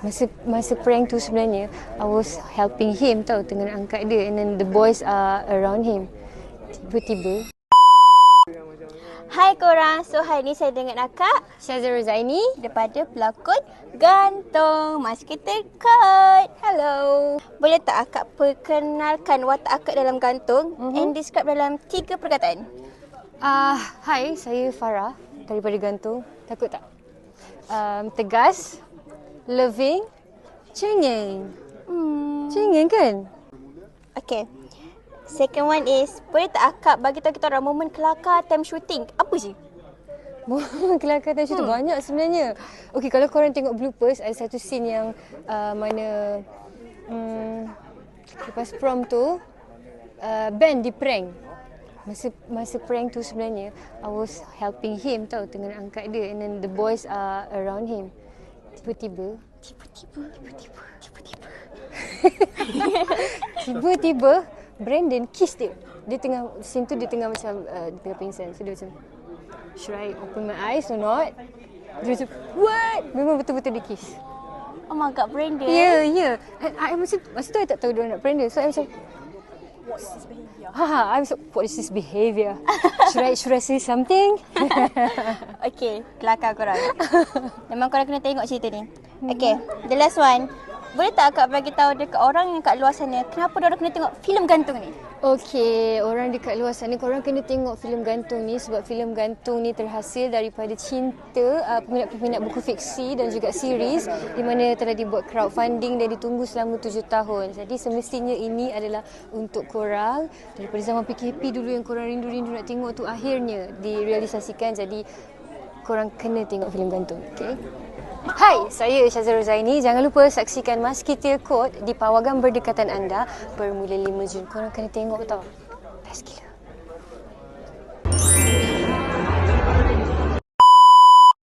Masa masa prank tu sebenarnya I was helping him tau tengah nak angkat dia and then the boys are around him. Tiba-tiba Hai korang, so hari ni saya dengan akak Syazah Rozaini daripada pelakon Gantung Mas kita cut. Hello. Boleh tak akak perkenalkan watak akak dalam gantung Mhm. and describe dalam tiga perkataan? Ah, uh, hai, saya Farah daripada Gantung. Takut tak? Um, tegas, loving, cengeng. Hmm. Cengeng kan? Okay. Second one is, boleh tak akak bagi tahu kita orang momen kelakar time shooting? Apa je? Kelakar tu hmm. banyak sebenarnya. Okey, kalau korang tengok bloopers, ada satu scene yang uh, mana um, lepas prom tu, uh, Ben di prank. Masa masa prank tu sebenarnya, I was helping him tau tengah angkat dia and then the boys are around him. Tiba-tiba, Tiba-tiba, tiba-tiba, tiba-tiba. tiba-tiba Brandon kiss dia. Dia tengah scene tu dia tengah macam uh, dia tengah pingsan. So dia macam should I open my eyes or not? Dia macam what? Memang betul-betul dia kiss. Oh my god, Brandon. Ya, yeah, ya. Yeah. And I masa masa tu I tak tahu dia nak prank dia. So I macam What's this behavior? ha ha, I macam what is this behavior? should I should I say something? Okay, kelakar korang. Memang korang kena tengok cerita ni. Okay, the last one. Boleh tak akak bagi tahu dekat orang yang kat luar sana kenapa dia orang kena tengok filem gantung ni? Okey, orang dekat luar sana korang kena tengok filem gantung ni sebab filem gantung ni terhasil daripada cinta uh, peminat-peminat buku fiksi dan juga series di mana telah dibuat crowdfunding dan ditunggu selama tujuh tahun. Jadi semestinya ini adalah untuk korang daripada zaman PKP dulu yang korang rindu-rindu nak tengok tu akhirnya direalisasikan. Jadi korang kena tengok filem gantung. Okey. Hai, saya Syazah Rozaini. Jangan lupa saksikan Musketeer Code di pawagan berdekatan anda bermula 5 Jun. Korang kena tengok tau. Best gila.